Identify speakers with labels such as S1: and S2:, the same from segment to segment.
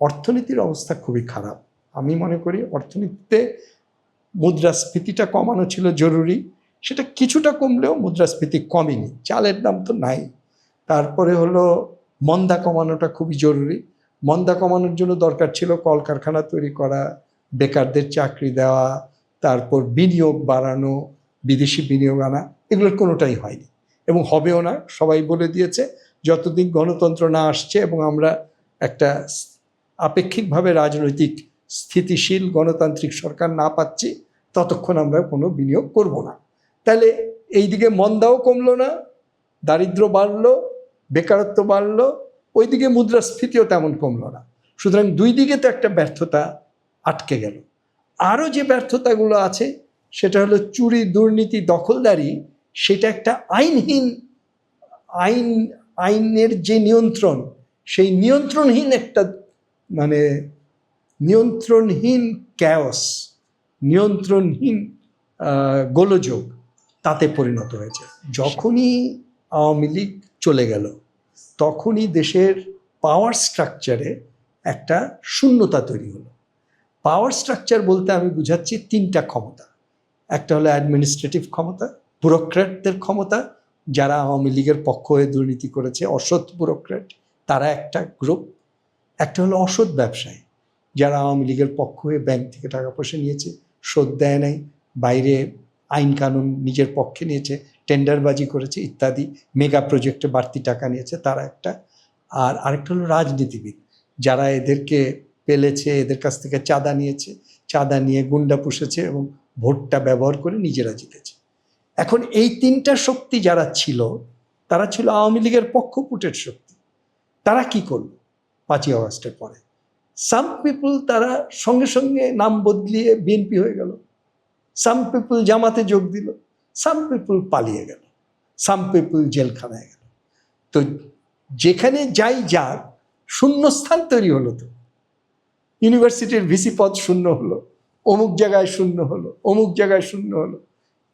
S1: অর্থনীতির অবস্থা খুবই খারাপ। আমি মনে করি অর্থনীতিতে মুদ্রাস্ফীতিটা কমানো ছিল জরুরি, সেটা কিছুটা কমলেও মুদ্রাস্ফীতি কমেনি, চালের দাম তো নাই। তারপরে হলো মন্দা কমানোটা খুবই জরুরি। মন্দা কমানোর জন্য দরকার ছিল কলকারখানা তৈরি করা, বেকারদের চাকরি দেওয়া, তারপর বিনিয়োগ বাড়ানো, বিদেশি বিনিয়োগ আনা এগুলোর কোনোটাই হয়নি। এবং হবেও না, সবাই বলে দিয়েছে, যতদিন গণতন্ত্র না আসছে এবং আমরা একটা আপেক্ষিকভাবে রাজনৈতিক স্থিতিশীল গণতান্ত্রিক সরকার না পাচ্ছি, ততক্ষণ আমরা কোনো বিনিয়োগ করব না। তাহলে এইদিকে মন্দাও কমলো না, দারিদ্র বাড়লো, বেকারত্ব বাড়লো, ওইদিকে মুদ্রাস্ফীতিও তেমন কমলো না। সুতরাং দুই দিকে তো একটা ব্যর্থতা আটকে গেল। আরও যে ব্যর্থতাগুলো আছে, সেটা হলো চুরি, দুর্নীতি, দখলদারি, সেটা একটা আইনহীন, আইন, আইনের যে নিয়ন্ত্রণ, সেই নিয়ন্ত্রণহীন একটা মানে নিয়ন্ত্রণহীন ক্যাওস নিয়ন্ত্রণহীন গোলযোগ তাতে পরিণত হয়েছে। যখনই আওয়ামী লীগ চলে গেল, তখনই দেশের পাওয়ার স্ট্রাকচারে একটা শূন্যতা তৈরি হলো। পাওয়ার স্ট্রাকচার বলতে আমি বুঝাচ্ছি তিনটা ক্ষমতা। একটা হলো অ্যাডমিনিস্ট্রেটিভ ক্ষমতা ব্যুরোক্র্যাটদের ক্ষমতা, যারা আওয়ামী লীগের পক্ষ হয়ে দুর্নীতি করেছে, অসৎ ব্যুরোক্র্যাট তারা একটা গ্রুপ একটা হলো অসৎ ব্যবসায়ী, যারা আওয়ামী লীগের পক্ষ হয়ে ব্যাংক থেকে টাকা পয়সা নিয়েছে, শোধ দেয় নাই, বাইরে আইন কানুন নিজের পক্ষে নিয়েছে টেন্ডারবাজি করেছে ইত্যাদি মেগা প্রজেক্টে বাড়তি টাকা নিয়েছে তারা একটা। আর আরেকটা হলো রাজনীতিবিদ, যারা এদেরকে পেলেছে, এদের কাছ থেকে চাঁদা নিয়েছে, চাঁদা নিয়ে গুন্ডা পুষেছে এবং ভোটটা ব্যবহার করে নিজেরা জিতেছে। এখন এই তিনটা শক্তি যারা ছিল, তারা ছিল আওয়ামী লীগের পক্ষপুটের শক্তি। তারা কি করল? পাঁচই আগস্টের পরে। সাম পিপুল তারা সঙ্গে সঙ্গে নাম বদলিয়ে বিএনপি হয়ে গেল। সাম পিপুল জামাতে যোগ দিল। সাম পিপুল পালিয়ে গেল। সাম পিপুল জেলখানায় গেল। তো যেখানে যাই যাক, শূন্যস্থান তৈরি হলো তো। ইউনিভার্সিটির ভিসি পদ শূন্য হলো। অমুক জায়গায় শূন্য হলো। অমুক জায়গায় শূন্য হলো।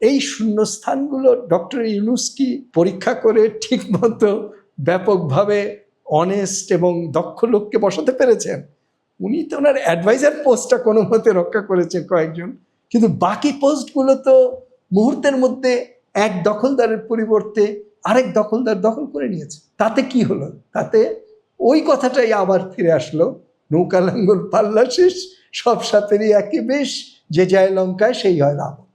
S1: এই শূন্যস্থানগুলো ডক্টর ইউনুস কি পরীক্ষা করে ঠিকমতো ব্যাপকভাবে অনেস্ট এবং দক্ষ লোককে বসাতে পেরেছেন। উনি তো ওনার অ্যাডভাইজার পোস্টটা কোনো মতে রক্ষা করেছেন কয়েকজন। কিন্তু বাকি পোস্টগুলো তো মুহূর্তের মধ্যে এক দখলদারের পরিবর্তে আরেক দখলদার দখল করে নিয়েছে। তাতে কি হলো? তাতে ওই কথাটাই আবার ফিরে আসলো। নৌকা লাঙ্গল পাল্লা শেষ, সব সাথেরই একই বেশ, যে যায় লঙ্কায় সেই হয় রাবণ।